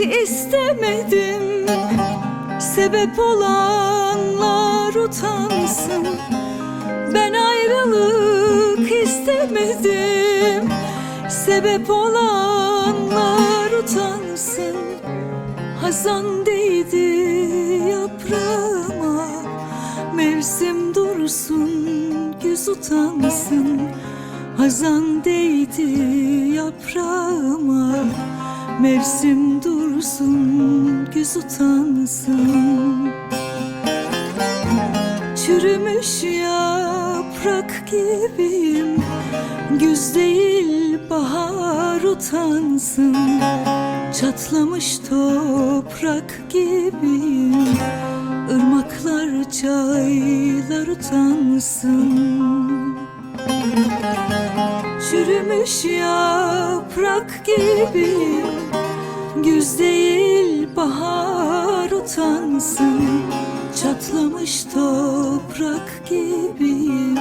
istemedim. Sebep olanlar utansın. Ben ayrılık istemedim. Sebep olanlar utansın. Hazan değdi yaprağıma. Mevsim dursun güz utansın. Hazan değdi yaprağıma Mevsim dursun güz utansın. Çürümüş yaprak gibiyim Güz değil bahar utansın. Çatlamış toprak gibiyim Irmaklar çaylar utansın Çürümüş yaprak gibi. Güz değil bahar utansın Çatlamış toprak gibiyim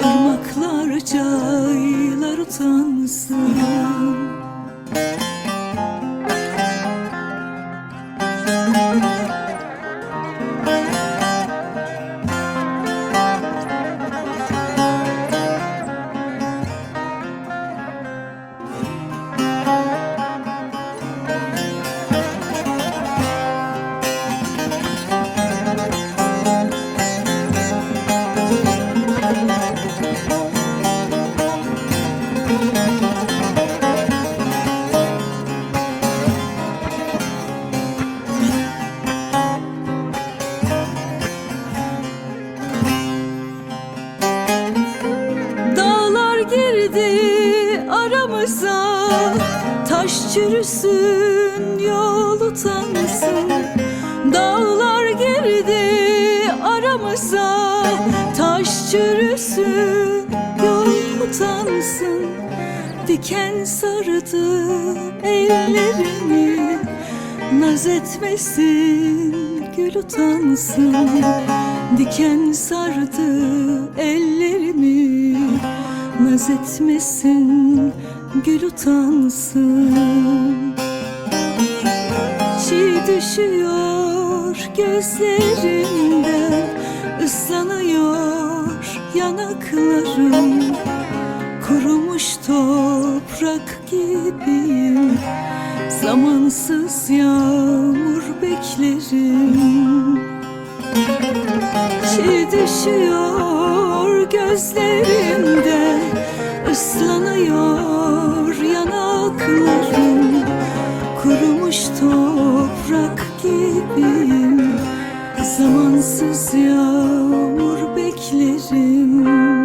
Irmaklar çaylar utansın aramıza Taş çürüsün yol utansın. Dağlar girdi aramıza Taş çürüsün yol utansın. Diken sardı ellerimi Naz etmesin gül utansın. Diken sardı ellerimi Naz etmesin gül utansın. Çiğ düşüyor gözlerimden ıslanıyor yanaklarım. Kurumuş toprak gibiyim Zamansız yağmur beklerim Çiğ düşüyor gözlerimden ıslanıyor yanaklarım. Kurumuş toprak gibiyim Zamansız yağmur beklerim